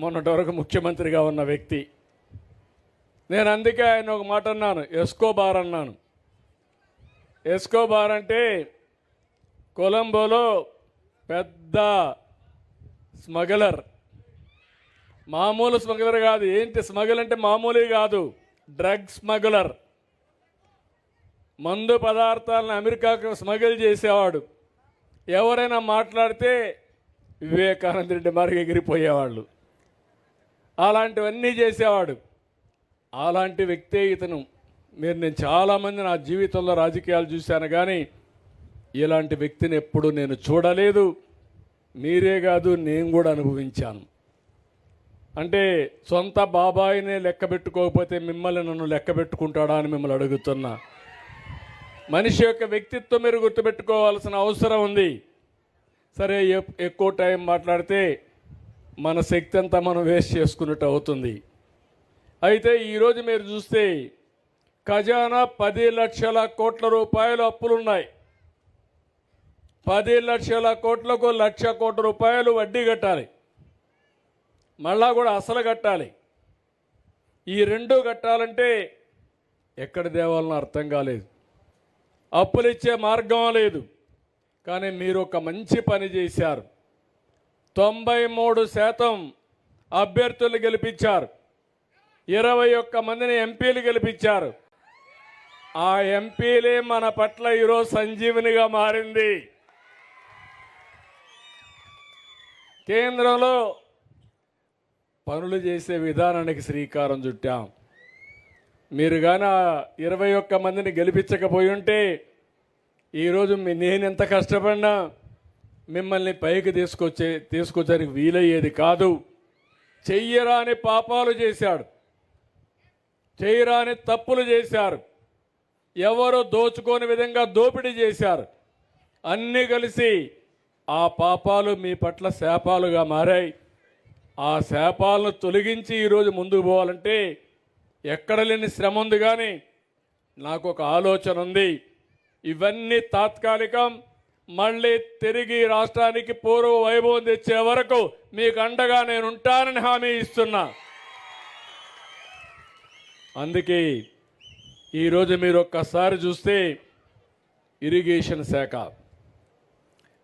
మొన్నటి వరకు ముఖ్యమంత్రిగా ఉన్న వ్యక్తి. నేను అందుకే ఆయన ఒక మాట అన్నాను ఎస్కోబార్ అన్నాను. ఎస్కోబార్ అంటే కొలంబోలో పెద్ద స్మగ్లర్. మామూలు స్మగ్లర్ కాదు. ఏంటి స్మగ్లర్ అంటే మామూలు కాదు డ్రగ్ స్మగ్లర్. మందు పదార్థాలను అమెరికాకు స్మగిల్ చేసేవాడు. ఎవరైనా మాట్లాడితే వివేకానంద రెడ్డి మరికి ఎగిరిపోయేవాళ్ళు అలాంటివన్నీ చేసేవాడు. అలాంటి వ్యక్తే ఇతను. మీరు నేను చాలామంది నా జీవితంలో రాజకీయాలు చూశాను కానీ ఇలాంటి వ్యక్తిని ఎప్పుడు నేను చూడలేదు. మీరే కాదు నేను కూడా అనుభవించాను. అంటే సొంత బాబాయినే లెక్క పెట్టుకోకపోతే మిమ్మల్ని నన్ను లెక్క పెట్టుకుంటాడా అని మిమ్మల్ని అడుగుతున్నా. మనిషి యొక్క వ్యక్తిత్వం మీరు గుర్తుపెట్టుకోవాల్సిన అవసరం ఉంది. సరే ఎక్కువ టైం మాట్లాడితే మన శక్తి అంతా మనం వేస్ట్ చేసుకున్నట్టు అవుతుంది. అయితే ఈరోజు మీరు చూస్తే ఖజానా పది లక్షల కోట్ల రూపాయలు అప్పులున్నాయి. పది లక్షల కోట్లకు లక్ష కోట్ల రూపాయలు వడ్డీ కట్టాలి. మళ్ళా కూడా అసలు కట్టాలి. ఈ రెండు కట్టాలంటే ఎక్కడ దేవాలనో అర్థం కాలేదు. అప్పులు ఇచ్చే మార్గం లేదు. కానీ మీరు ఒక మంచి పని చేశారు. తొంభై మూడు శాతం అభ్యర్థులు గెలిపించారు. ఇరవై ఒక్క మందిని ఎంపీలు గెలిపించారు. ఆ ఎంపీలే మన పట్ల ఈరోజు సంజీవనిగా మారింది. కేంద్రంలో పనులు చేసే విధానానికి శ్రీకారం చుట్టాం. మీరు కానీ ఆ ఇరవై ఒక్క మందిని గెలిపించకపోయి ఉంటే ఈరోజు నేను ఎంత కష్టపడినా మిమ్మల్ని పైకి తీసుకొచ్చే తీసుకొచ్చడానికి వీలయ్యేది కాదు. చెయ్యరాని పాపాలు చేశాడు. చేయరాని తప్పులు చేశారు. ఎవరు దోచుకోని విధంగా దోపిడీ చేశారు. అన్నీ కలిసి ఆ పాపాలు మీ పట్ల శాపాలుగా మారాయి. ఆ శాపాలను తొలగించి ఈరోజు ముందుకు పోవాలంటే ఎక్కడ లేని శ్రమ ఉంది కానీ నాకు ఒక ఆలోచన ఉంది. ఇవన్నీ తాత్కాలికం. మళ్ళీ తిరిగి రాష్ట్రానికి పూర్వ వైభవం తెచ్చే వరకు మీకు అండగా నేను ఉంటానని హామీ ఇస్తున్నా. అందుకే ఈరోజు మీరు ఒక్కసారి చూస్తే ఇరిగేషన్ శాఖ.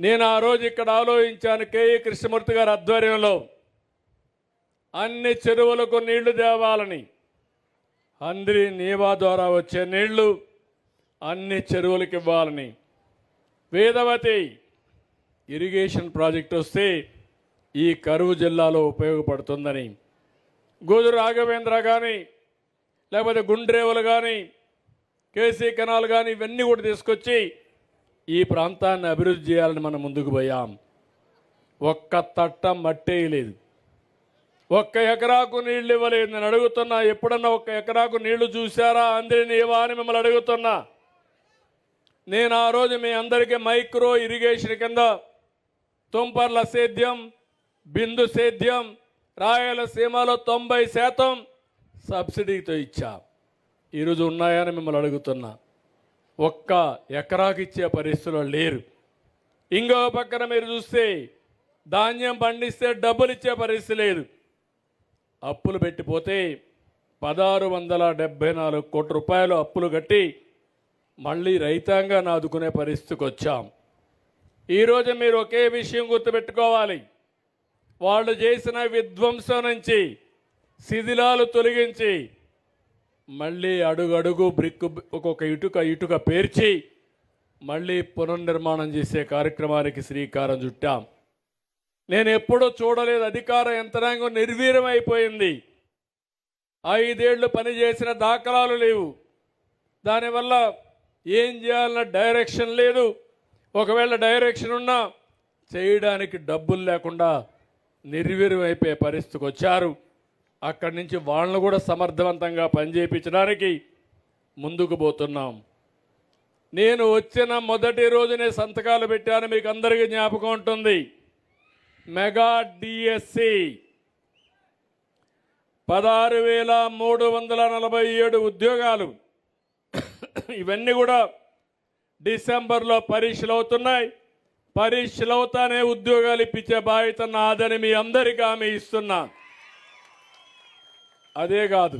నేను ఆ రోజు ఇక్కడ ఆలోచించాను కేఈ కృష్ణమూర్తి గారి ఆధ్వర్యంలో. అన్ని చెరువులకు నీళ్ళు తేవాలని. అందరి నీవా ద్వారా వచ్చే నీళ్ళు అన్ని చెరువులకు ఇవ్వాలని. వేదవతి ఇరిగేషన్ ప్రాజెక్ట్ వస్తే ఈ కరువు జిల్లాలో ఉపయోగపడుతుందని. గోదు రాఘవేంద్ర కానీ లేకపోతే గుండ్రేవులు కానీ కేసీ కెనాల్ కానీ ఇవన్నీ కూడా తీసుకొచ్చి ఈ ప్రాంతాన్ని అభివృద్ధి చేయాలని మనం ముందుకు పోయాం. ఒక్క తట్ట మట్టేయలేదు ఒక్క ఎకరాకు నీళ్ళు ఇవ్వలేదు నేను అడుగుతున్నా. ఎప్పుడన్నా ఒక్క ఎకరాకు నీళ్ళు చూశారా? అందరినీ ఇవ్వా అని మిమ్మల్ని అడుగుతున్నా. నేను ఆ రోజు మీ అందరికీ మైక్రో ఇరిగేషన్ కింద తుంపర్ల సేద్యం బిందు సేద్యం రాయలసీమలో తొంభై శాతం సబ్సిడీతో ఇచ్చా. ఈరోజు ఉన్నాయని మిమ్మల్ని అడుగుతున్నా. ఒక్క ఎకరాకి ఇచ్చే లేరు. ఇంకో పక్కన మీరు చూస్తే ధాన్యం పండిస్తే డబ్బులు ఇచ్చే పరిస్థితి లేదు. అప్పులు పెట్టిపోతే పదహారు వందల డెబ్బై నాలుగు కోట్ల రూపాయలు అప్పులు కట్టి మళ్ళీ రైతాంగాన్ని ఆదుకునే పరిస్థితికి వచ్చాం. ఈరోజు మీరు ఒకే విషయం గుర్తుపెట్టుకోవాలి. వాళ్ళు చేసిన విధ్వంసం నుంచి శిథిలాలు తొలగించి మళ్ళీ అడుగడుగు బ్రిక్ ఒక్కొక్క ఇటుక ఇటుక పేర్చి మళ్ళీ పునర్నిర్మాణం చేసే కార్యక్రమానికి శ్రీకారం చుట్టాం. నేను ఎప్పుడూ చూడలేదు అధికార యంత్రాంగం నిర్వీర్యం అయిపోయింది ఐదేళ్ళు పనిచేసిన దాఖలాలు లేవు. దానివల్ల ఏం చేయాలన్న డైరెక్షన్ లేదు. ఒకవేళ డైరెక్షన్ ఉన్నా చేయడానికి డబ్బులు లేకుండా నిర్వీర్యమైపోయే పరిస్థితికి వచ్చారు. అక్కడి నుంచి వాళ్ళను కూడా సమర్థవంతంగా పనిచేయించడానికి ముందుకు పోతున్నాం. నేను వచ్చిన మొదటి రోజునే సంతకాలు పెట్టాను మీకు అందరికీ జ్ఞాపకం ఉంటుంది. మెగా డిఎస్సి పదహారు వేల మూడు వందల నలభై ఏడు ఉద్యోగాలు. ఇవన్నీ కూడా డిసెంబర్లో పరీక్షలు అవుతున్నాయి పరీక్షలు అవుతానే ఉద్యోగాలు ఇప్పించే బాధ్యత నాదని మీ అందరికీ ఆమె ఇస్తున్నా. అదే కాదు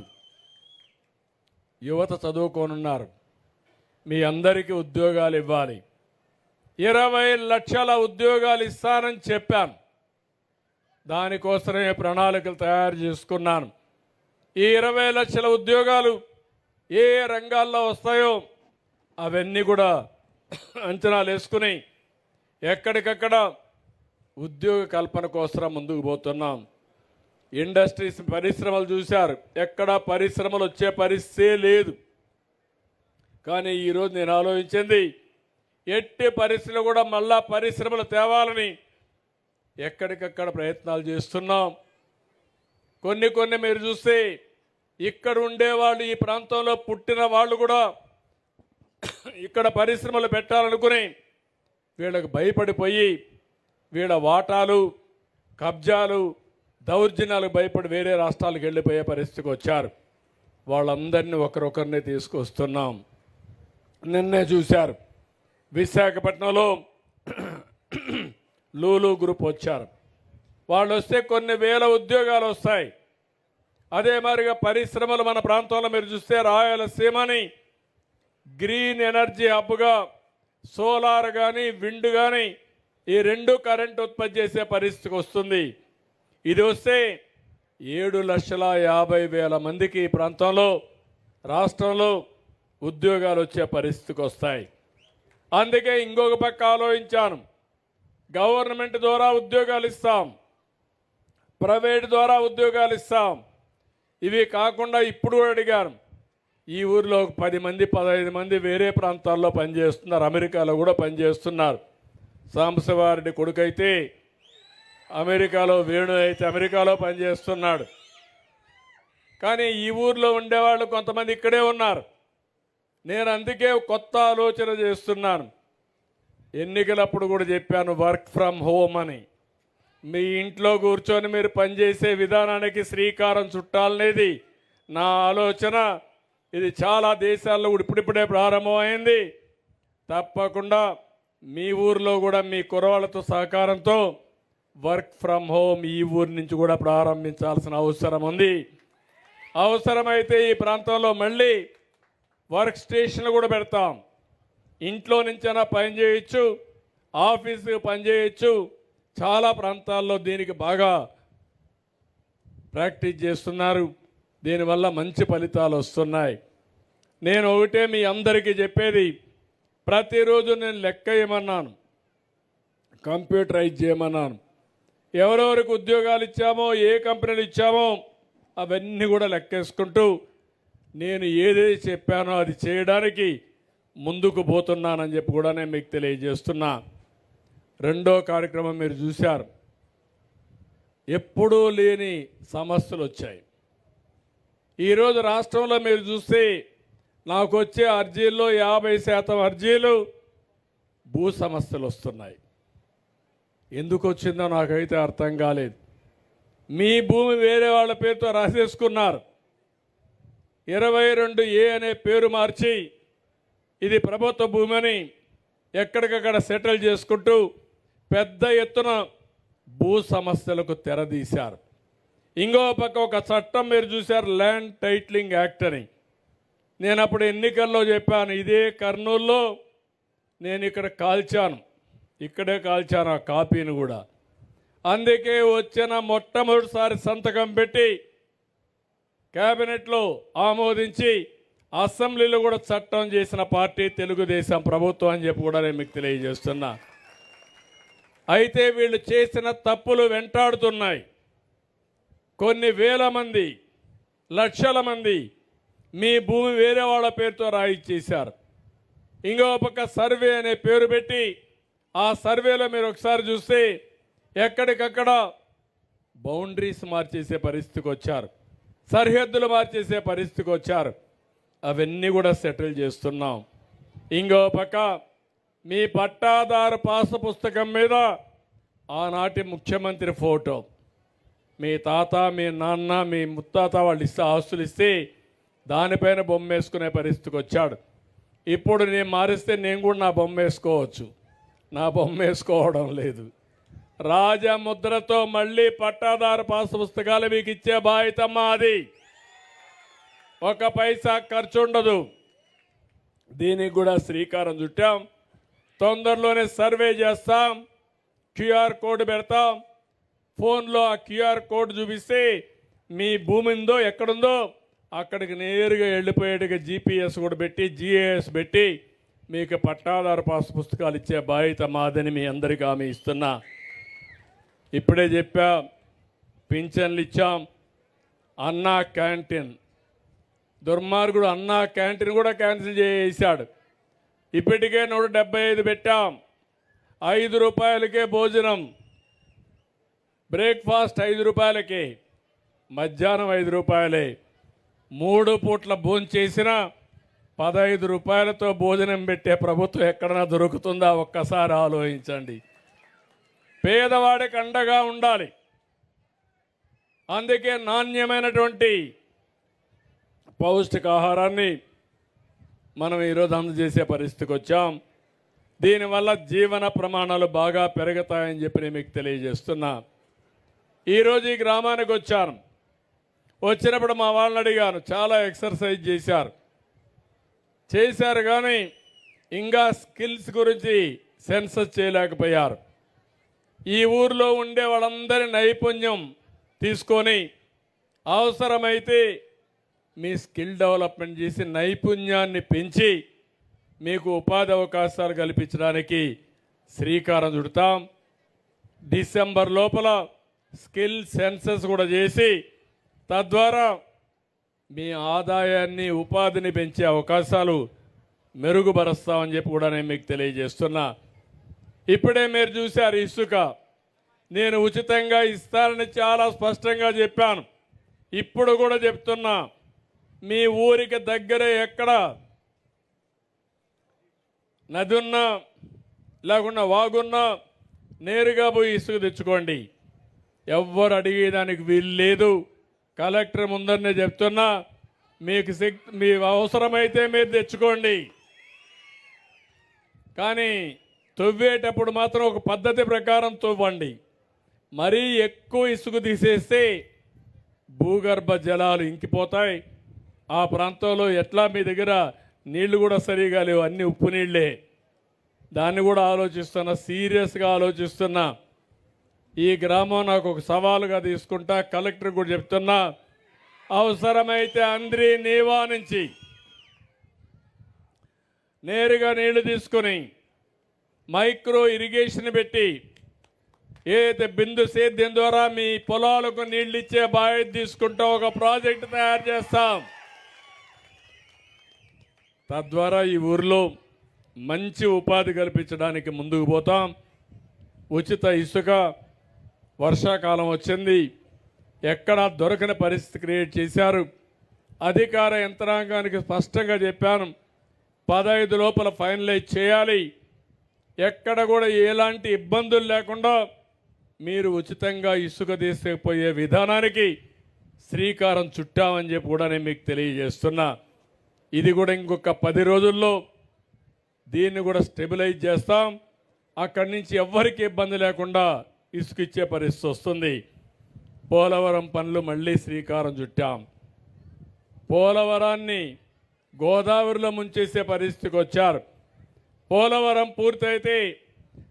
యువత చదువుకోనున్నారు. మీ అందరికీ ఉద్యోగాలు ఇవ్వాలి. ఇరవై లక్షల ఉద్యోగాలు ఇస్తానని చెప్పాను దానికోసమే ప్రణాళికలు తయారు చేసుకున్నాను. ఈ ఇరవై లక్షల ఉద్యోగాలు ఏ రంగాల్లో వస్తాయో అవన్నీ కూడా అంచనాలు వేసుకుని ఎక్కడికక్కడ ఉద్యోగ కల్పన కోసం ముందుకు పోతున్నాం. ఇండస్ట్రీస్ పరిశ్రమలు చూశారు. ఎక్కడ పరిశ్రమలు వచ్చే పరిస్థితే లేదు. కానీ ఈరోజు నేను ఆలోచించింది ఎట్టి పరిస్థితులు కూడా మళ్ళా పరిశ్రమలు తేవాలని ఎక్కడికక్కడ ప్రయత్నాలు చేస్తున్నాం. కొన్ని కొన్ని మీరు చూస్తే ఇక్కడ ఉండేవాళ్ళు ఈ ప్రాంతంలో పుట్టిన వాళ్ళు కూడా ఇక్కడ పరిశ్రమలు పెట్టాలనుకుని వీళ్ళకి భయపడిపోయి వీళ్ళ వాటాలు కబ్జాలు దౌర్జన్యాలకు భయపడి వేరే రాష్ట్రాలకు వెళ్ళిపోయే పరిస్థితికి వచ్చారు. వాళ్ళందరినీ ఒకరొకరిని తీసుకొస్తున్నాం. నిన్నే చూశారు. విశాఖపట్నంలో లూలు గ్రూప్ వచ్చారు. వాళ్ళు వస్తే కొన్ని వేల ఉద్యోగాలు వస్తాయి. అదే మాదిరిగా పరిశ్రమలు మన ప్రాంతంలో మీరు చూస్తే రాయలసీమని గ్రీన్ ఎనర్జీ హబ్గా సోలార్ కానీ విండ్ కానీ ఈ రెండు కరెంట్ ఉత్పత్తి చేసే పరిస్థితికి వస్తుంది. ఇది వస్తే ఏడు లక్షల యాభై వేల మందికి ఈ ప్రాంతంలో రాష్ట్రంలో ఉద్యోగాలు వచ్చే పరిస్థితికి వస్తాయి. అందుకే ఇంకొక పక్క ఆలోచించాను. గవర్నమెంట్ ద్వారా ఉద్యోగాలు ఇస్తాం. ప్రైవేట్ ద్వారా ఉద్యోగాలు ఇస్తాం. ఇవి కాకుండా ఇప్పుడు కూడా అడిగాను ఈ ఊరిలో ఒక పది మంది పదహైదు మంది వేరే ప్రాంతాల్లో పనిచేస్తున్నారు అమెరికాలో కూడా పనిచేస్తున్నారు. సాంబశివారెడ్డి కొడుకైతే అమెరికాలో వేణు అయితే అమెరికాలో పనిచేస్తున్నాడు. కానీ ఈ ఊర్లో ఉండేవాళ్ళు కొంతమంది ఇక్కడే ఉన్నారు. నేను అందుకే కొత్త ఆలోచన చేస్తున్నాను. ఎన్నికలప్పుడు కూడా చెప్పాను వర్క్ ఫ్రమ్ హోమ్ అని. మీ ఇంట్లో కూర్చొని మీరు పనిచేసే విధానానికి శ్రీకారం చుట్టాలనేది నా ఆలోచన. ఇది చాలా దేశాల్లో కూడా ఇప్పుడిప్పుడే ప్రారంభమైంది. తప్పకుండా మీ ఊర్లో కూడా మీ కురవాళ్ళతో సహకారంతో వర్క్ ఫ్రమ్ హోమ్ ఈ ఊరి నుంచి కూడా ప్రారంభించాల్సిన అవసరం ఉంది. అవసరమైతే ఈ ప్రాంతంలో మళ్ళీ వర్క్ స్టేషన్లు కూడా పెడతాం. ఇంట్లో నుంచైనా పని చేయొచ్చు ఆఫీస్కి పని చేయొచ్చు. చాలా ప్రాంతాల్లో దీనికి బాగా ప్రాక్టీస్ చేస్తున్నారు. దీనివల్ల మంచి ఫలితాలు వస్తున్నాయి. నేను ఒకటే మీ అందరికీ చెప్పేది ప్రతిరోజు నేను లెక్క ఇవ్వమన్నాను కంప్యూటరైజ్ చేయమన్నాను. ఎవరెవరికి ఉద్యోగాలు ఇచ్చామో ఏ కంపెనీలు ఇచ్చామో అవన్నీ కూడా లెక్కేసుకుంటూ నేను ఏదైతే చెప్పానో అది చేయడానికి ముందుకు పోతున్నానని చెప్పి కూడా నేను మీకు తెలియజేస్తున్నా. రెండో కార్యక్రమం మీరు చూశారు. ఎప్పుడూ లేని సమస్యలు వచ్చాయి ఈరోజు రాష్ట్రంలో మీరు చూస్తే నాకు వచ్చే అర్జీల్లో యాభై శాతం అర్జీలు భూ సమస్యలు వస్తున్నాయి ఎందుకు వచ్చిందో నాకైతే అర్థం కాలేదు. మీ భూమి వేరే వాళ్ళ పేరుతో రాసేసుకున్నారు. ఇరవై రెండు ఏ అనే పేరు మార్చి ఇది ప్రభుత్వ భూమి అని ఎక్కడికక్కడ సెటిల్ చేసుకుంటూ పెద్ద ఎత్తున భూ సమస్యలకు తెరదీశారు. ఇంకో పక్క ఒక చట్టం మీరు చూశారు ల్యాండ్ టైట్లింగ్ యాక్ట్ అని. నేను అప్పుడు ఎన్నికల్లో చెప్పాను ఇదే కర్నూల్లో నేను ఇక్కడ కాల్చాను. ఇక్కడే కాల్చాను ఆ కాపీని కూడా. అందుకే వచ్చిన మొట్టమొదటిసారి సంతకం పెట్టి కేబినెట్లో ఆమోదించి అసెంబ్లీలో కూడా చట్టం చేసిన పార్టీ తెలుగుదేశం ప్రభుత్వం అని చెప్పి కూడా నేను మీకు తెలియజేస్తున్నా. అయితే వీళ్ళు చేసిన తప్పులు వెంటాడుతున్నాయి. కొన్ని వేల మంది లక్షల మంది మీ భూమి వేరే వాళ్ళ పేరుతో రాయిచ్చేశారు ఇంకో పక్క సర్వే అనే పేరు పెట్టి ఆ సర్వేలో మీరు ఒకసారి చూస్తే ఎక్కడికక్కడ బౌండరీస్ మార్చేసే పరిస్థితికి వచ్చారు. సరిహద్దులు మార్చేసే పరిస్థితికి వచ్చారు. అవన్నీ కూడా సెటిల్ చేస్తున్నాం. ఇంకో పక్క మీ పట్టాదారు పాస పుస్తకం మీద ఆనాటి ముఖ్యమంత్రి ఫోటో. మీ తాత మీ నాన్న మీ ముత్తాత వాళ్ళు ఇస్తే ఆస్తులు ఇస్తే దానిపైన బొమ్మ వేసుకునే పరిస్థితికి వచ్చాడు. ఇప్పుడు నేను మారిస్తే నేను కూడా నా బొమ్మ వేసుకోవచ్చు. నా బొమ్మ వేసుకోవడం లేదు. రాజముద్రతో మళ్ళీ పట్టాదారు పాస్ పుస్తకాలు మీకు ఇచ్చే బాధ్యత మాది. ఒక పైసా ఖర్చు ఉండదు దీనికి కూడా శ్రీకారం చుట్టాం. తొందరలోనే సర్వే చేస్తాం క్యూఆర్ కోడ్ పెడతాం. ఫోన్లో ఆ క్యూఆర్ కోడ్ చూపిస్తే మీ భూమి ఉందో ఎక్కడుందో అక్కడికి నేరుగా వెళ్ళిపోయేట్టుగా జీపీఎస్ కూడా పెట్టి జిఏఎస్ పెట్టి మీకు పట్టాదారు పాస్ పుస్తకాలు ఇచ్చే బాధ్యత మాదని మీ అందరికీ ఆమె ఇస్తున్నా. ఇప్పుడే చెప్పా పింఛన్లు ఇచ్చాం అన్నా క్యాంటీన్. దుర్మార్గుడు అన్నా క్యాంటీన్ కూడా క్యాన్సిల్ చేశాడు ఇప్పటికే నూట డెబ్బై ఐదు పెట్టాం. ఐదు రూపాయలకే భోజనం. బ్రేక్ఫాస్ట్ ఐదు రూపాయలకే. మధ్యాహ్నం ఐదు రూపాయలే. మూడు పూట్ల భోజనం చేసిన పదహైదు రూపాయలతో భోజనం పెట్టే ప్రభుత్వం ఎక్కడైనా దొరుకుతుందా? ఒక్కసారి ఆలోచించండి. పేదవాడికి అండగా ఉండాలి. అందుకే నాణ్యమైనటువంటి పౌష్టికాహారాన్ని మనం ఈరోజు అందజేసే పరిస్థితికి వచ్చాం. దీనివల్ల జీవన ప్రమాణాలు బాగా పెరుగుతాయని చెప్పి నేను మీకు తెలియజేస్తున్నా. ఈరోజు ఈ గ్రామానికి వచ్చాను. వచ్చినప్పుడు మా వాళ్ళని అడిగాను చాలా ఎక్సర్సైజ్ చేశారు. చేశారు కానీ ఇంకా స్కిల్స్ గురించి సెన్సస్ చేయలేకపోయారు. ఈ ఊర్లో ఉండే వాళ్ళందరి నైపుణ్యం తీసుకొని అవసరమైతే మీ స్కిల్ డెవలప్మెంట్ చేసి నైపుణ్యాన్ని పెంచి మీకు ఉపాధి అవకాశాలు కల్పించడానికి శ్రీకారం చుడతాం. డిసెంబర్ లోపల స్కిల్ సెన్సస్ కూడా చేసి తద్వారా మీ ఆదాయాన్ని ఉపాధిని పెంచే అవకాశాలు మెరుగుపరుస్తామని చెప్పి కూడా నేను మీకు తెలియజేస్తున్నా. ఇప్పుడే మీరు చూశారు ఇసుక. నేను ఉచితంగా ఇస్తానని చాలా స్పష్టంగా చెప్పాను. ఇప్పుడు కూడా చెప్తున్నా. మీ ఊరికి దగ్గరే ఎక్కడ? నది ఉన్నా లేకుండా వాగున్నా నేరుగా పోయి ఇసుక తెచ్చుకోండి. ఎవ్వరు అడిగేదానికి వీలు లేదు. కలెక్టర్ ముందరనే చెప్తున్నా మీకు శక్తి మీ అవసరమైతే మీరు తెచ్చుకోండి. కానీ తవ్వేటప్పుడు మాత్రం ఒక పద్ధతి ప్రకారం తవ్వండి. మరీ ఎక్కువ ఇసుక తీసేస్తే భూగర్భ జలాలు ఇంకిపోతాయి. ఆ ప్రాంతంలో ఎట్లా మీ దగ్గర నీళ్ళు కూడా సరిగా లేవు అన్ని ఉప్పు నీళ్ళే దాన్ని కూడా ఆలోచిస్తున్నా సీరియస్గా ఆలోచిస్తున్నా. ఈ గ్రామం నాకు ఒక సవాలుగా తీసుకుంటా కలెక్టర్ కూడా చెప్తున్నా అవసరమైతే అంద్రి నీవా నుంచి నేరుగా నీళ్ళు తీసుకొని మైక్రో ఇరిగేషన్ పెట్టి ఏదైతే బిందు సేద్యం ద్వారా మీ పొలాలకు నీళ్ళు ఇచ్చే బాధ్యత తీసుకుంటా ఒక ప్రాజెక్ట్ తయారు చేస్తాం. తద్వారా ఈ ఊరిలో మంచి ఉపాధి కల్పించడానికి ముందుకు పోతాం. ఉచిత ఇసుక వర్షాకాలం వచ్చింది. ఎక్కడా దొరకని పరిస్థితి క్రియేట్ చేశారు. అధికార యంత్రాంగానికి స్పష్టంగా చెప్పాను. పదహైదు లోపల ఫైనలైజ్ చేయాలి. ఎక్కడ కూడా ఎలాంటి ఇబ్బందులు లేకుండా మీరు ఉచితంగా ఇసుక తీసుకుపోయే విధానానికి శ్రీకారం చుట్టామని చెప్పి కూడా నేను మీకు తెలియజేస్తున్నా. ఇది కూడా ఇంకొక పది రోజుల్లో దీన్ని కూడా స్టెబిలైజ్ చేస్తాం. అక్కడి నుంచి ఎవ్వరికి ఇబ్బంది లేకుండా ఇసుక ఇచ్చే పరిస్థితి వస్తుంది. పోలవరం పనులు మళ్ళీ శ్రీకారం చుట్టాం. పోలవరాన్ని గోదావరిలో ముంచేసే పరిస్థితికి వచ్చారు. పోలవరం పూర్తయితే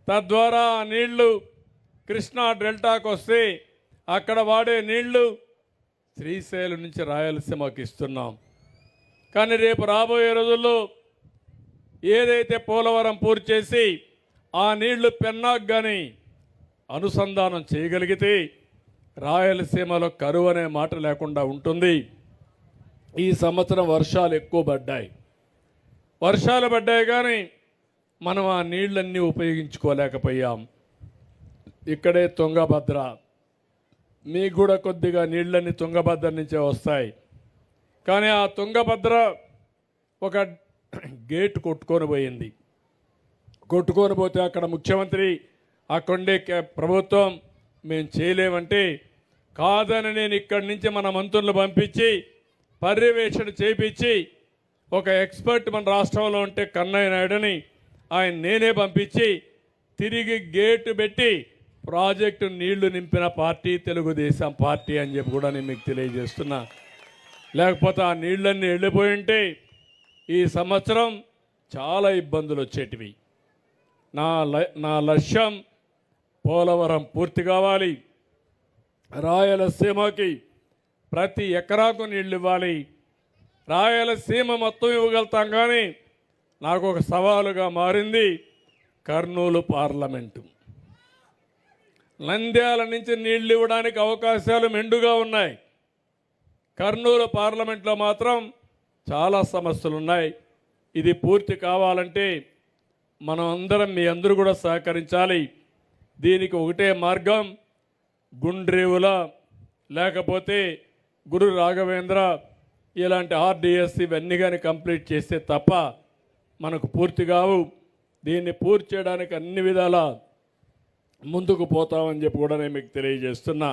తద్వారా ఆ నీళ్ళు కృష్ణా డెల్టాకు వస్తే అక్కడ వాడే నీళ్ళు శ్రీశైలం నుంచి రాయలసీమకి ఇస్తున్నాం. కానీ రేపు రాబోయే రోజుల్లో ఏదైతే పోలవరం పూర్తి చేసి ఆ నీళ్ళు పెన్నాకు కానీ అనుసంధానం చేయగలిగితే రాయలసీమలో కరువు అనే మాట లేకుండా ఉంటుంది. ఈ సంవత్సరం వర్షాలు ఎక్కువ పడ్డాయి. వర్షాలు పడ్డాయి కానీ మనం ఆ నీళ్ళన్నీ ఉపయోగించుకోలేకపోయాం. ఇక్కడే తుంగభద్ర. మీకు కూడా కొద్దిగా నీళ్ళన్నీ తుంగభద్ర నుంచే వస్తాయి. కానీ ఆ తుంగభద్ర ఒక గేట్ కొట్టుకొని పోయింది కొట్టుకొని పోతే అక్కడ ముఖ్యమంత్రి అక్కడే ప్రభుత్వం మేము చేయలేమంటే కాదని నేను ఇక్కడి నుంచి మన మంత్రులు పంపించి పర్యవేక్షణ చేపించి ఒక ఎక్స్పర్ట్ మన రాష్ట్రంలో ఉంటే కన్నయ్య నాయుడుని ఆయన నేనే పంపించి తిరిగి గేటు పెట్టి ప్రాజెక్టు నీళ్ళు నింపిన పార్టీ తెలుగుదేశం పార్టీ అని చెప్పి కూడా నేను మీకు తెలియజేస్తున్నా. లేకపోతే ఆ నీళ్ళన్నీ వెళ్ళిపోయి ఉంటే ఈ సంవత్సరం చాలా ఇబ్బందులు వచ్చేటివి. నా ల- నా లక్ష్యం పోలవరం పూర్తి కావాలి. రాయలసీమకి ప్రతి ఎకరాకు నీళ్ళు ఇవ్వాలి. రాయలసీమ మొత్తం ఇవ్వగలుగుతాం కానీ నాకు ఒక సవాలుగా మారింది కర్నూలు పార్లమెంటు. నంద్యాల నుంచి నీళ్ళు ఇవ్వడానికి అవకాశాలు మెండుగా ఉన్నాయి. కర్నూలు పార్లమెంట్లో మాత్రం చాలా సమస్యలు ఉన్నాయి ఇది పూర్తి కావాలంటే మనం అందరం మీ అందరూ కూడా సహకరించాలి. దీనికి ఒకటే మార్గం గుండ్రేవుల లేకపోతే గురు రాఘవేంద్ర ఇలాంటి ఆర్డిఎస్ ఇవన్నీ కానీ కంప్లీట్ చేస్తే తప్ప మనకు పూర్తి కావు. దీన్ని పూర్తి చేయడానికి అన్ని విధాల ముందుకు పోతామని చెప్పి కూడా నేను మీకు తెలియజేస్తున్నా.